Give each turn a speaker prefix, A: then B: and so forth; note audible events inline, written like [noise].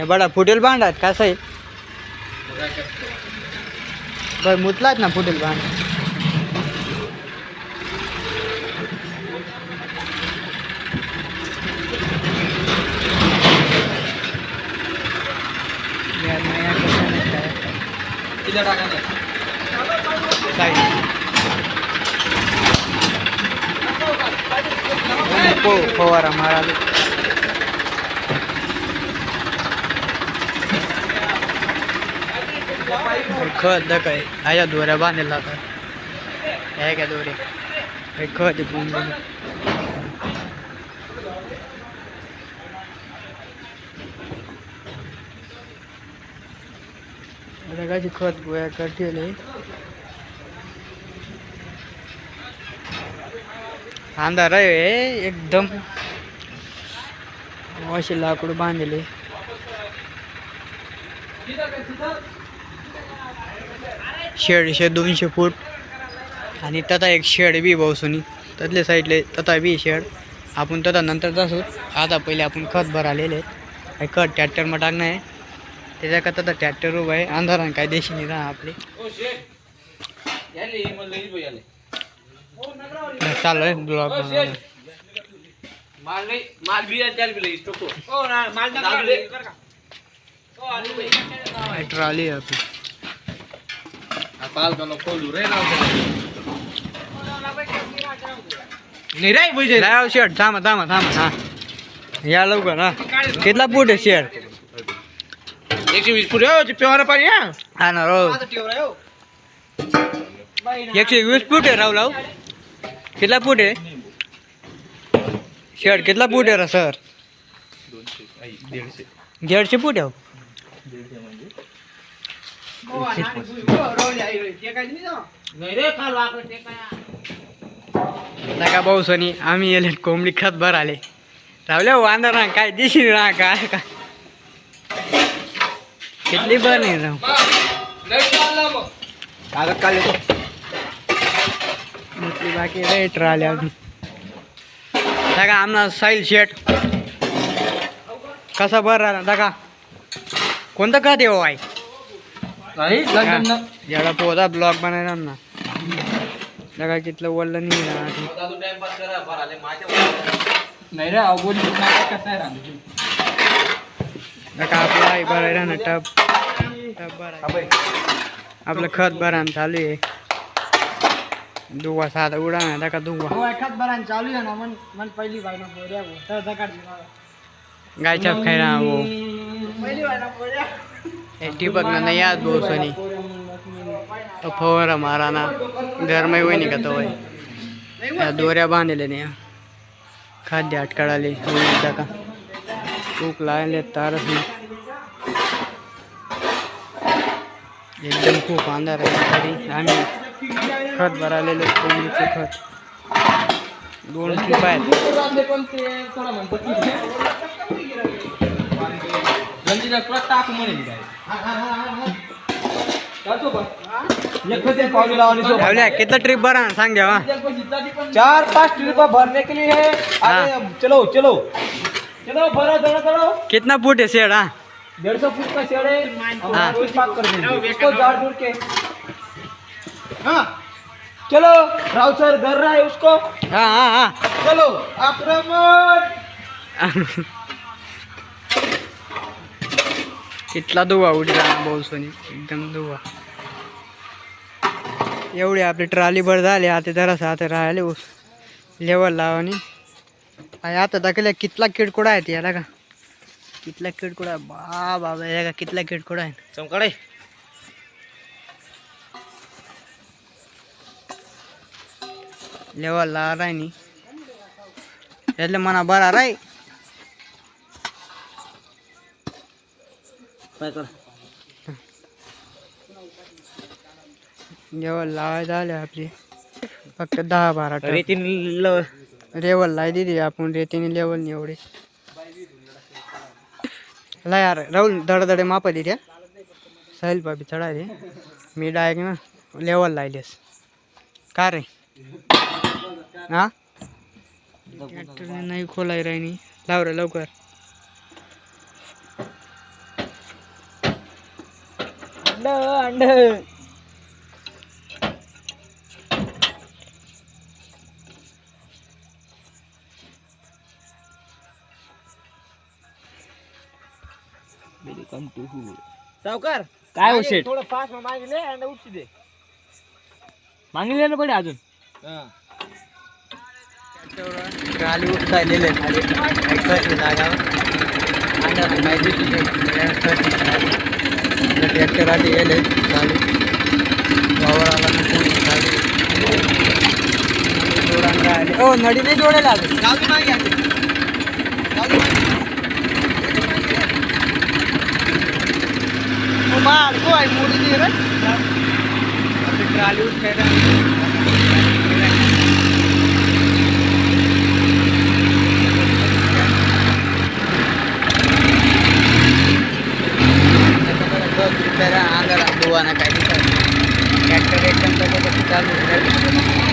A: हे बडा फुटेल बांध आहेत कसं आहे? बरं मुतलात ना फुटेल बांध हो, हो, फवारा मारा खत द काय आया दोऱ्या बांधलेला आता हे काय दोरे हे खत आहे पूर्ण. खत गोळ्या करतील हे. अंधार आहे हे, एकदम असे लाकूड बांधले शेडशे दोनशे फूट. आणि तथा एक शेड बी भाऊसुनी त्यातल्या साईडले तथा बी शेड. आपण तथा नंतर असू. आता पहिले आपण खत भरालेले आहेत. काही खत ट्रॅक्टरमा टाकणं आहे. त्याच्या का तथा ट्रॅक्टर उभं आहे. अंधारानं काय देशी नाही राहा आपले. चालू आहे. ब्लॉग
B: माल नाही बी त्याला बी
A: ट्रॉली आहे आपली.
B: पाल तो खोलू रे राव नाही रे बुजे
A: लाव शेड थांबा थांबा थांबा हा या लवकर हा कितला फूट आहे शेड
B: एकशे वीस फूट हो ते पेवाना पाणी हा
A: हा ना रो एकशे वीस फूट आहे राव लाव कितला फूट आहे शेड कितला फूट आहे रा सर
B: दीडशे
A: दीडशे फूट आहे हो.
B: नाही रे काल वाकडं ते काय
A: नका भाऊ सोनी आम्ही येले कोंबडी खत भर आले रावल्या वांदर ना काय दिशी ना काय काय कितली भर नाही राव
B: लई चालला मग
A: खत याला पोदा ब्लॉग बनायला ना. दादा कितलं वल्लं नाही
C: नाही रे अवघड कसं आहे
A: आपला भरायला ना भराय आपलं खत भरा चालू आहे. दुवा साधा उडा ना दादा दुवा.
C: हो एखाद बरान चालू आहे ना मन मन पहिली बाय ना पोऱ्या हो.
A: गायच्या खायला हो.
C: पहिली बाय ना पोऱ्या.
A: हे ठिबक ना नाही याद भाऊ सोनी फवारा मारा ना गरमाई होई नाही का तो या दोऱ्या बांधले नाही खाद्य अटकाळाले का तूक लायले तारच नाही एकदम खूप अंधार आहे तरी आम्ही खत भरालेलं कोंबडीचं खत दोन खूप आहेत
C: गंजीला तुला टाक म्हणेल काय
A: कितला ट्रिप भरा सांग द्या
C: चार पांच ट्रिप भरने के लिए है? अरे चलो चलो. चलो भरो चलो चलो
A: कितना फूट है शेड हाँ?
C: डेढ़ सौ फुट का शेड है. हम। रोज पाक कर देंगे इसको झाड़ झूड़ के. चलो राव सर डर रहा है उसको.
A: हाँ हाँ हाँ.
C: चलो आक्रमण [laughs]
A: कितला दुवा उडला भाऊ सोनी. एकदम दुवा. एवढे आपले ट्रॉली भर झाले आता जरासं आता राहिले ऊस. लेवल लावानी आणि आता दाखवल्या कितला किडकुडा आहे याला का? कितला किडकुडा आहे? बा बाबा या का कितला किडकुडा आहे?
B: चमकडे.
A: लेवल ला राय नी. यातले मना बरा राय. लेवल लावाय झाले आपली. फक्त दहा बारा.
B: रेतीन
A: रेवल लाई दिली आपण रेतीने लेवल एवढे. ला यार राहुल धडधडे मापा दिल्या साहिल बाबी चढायले. मी डायरेक्ट ना लेवल लायलेस का रे? हा? नाही खोलाय राहिनी लाव रे लवकर.
C: अंड अंड सावकार काय हो
B: थोडं फास्ट मागितले आणि उठशी दे.
C: मागितले ना पडे अजून?
A: ट्राली उठसायलेले खाली ट्रॅक्टरची जागा अंडर माहिती ट्रॅक्टरची ट्रॅक्टर आधी गेले चालू वावराला नको चालू जोडांना आले हो नडी नाही जोडायला अजून
C: जाऊ दे मागे आता. जाऊ दे मागे.
A: ट्रॅक्टर एकदम चालू